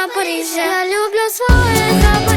Запоріжжя, люблю своє Запоріжжя.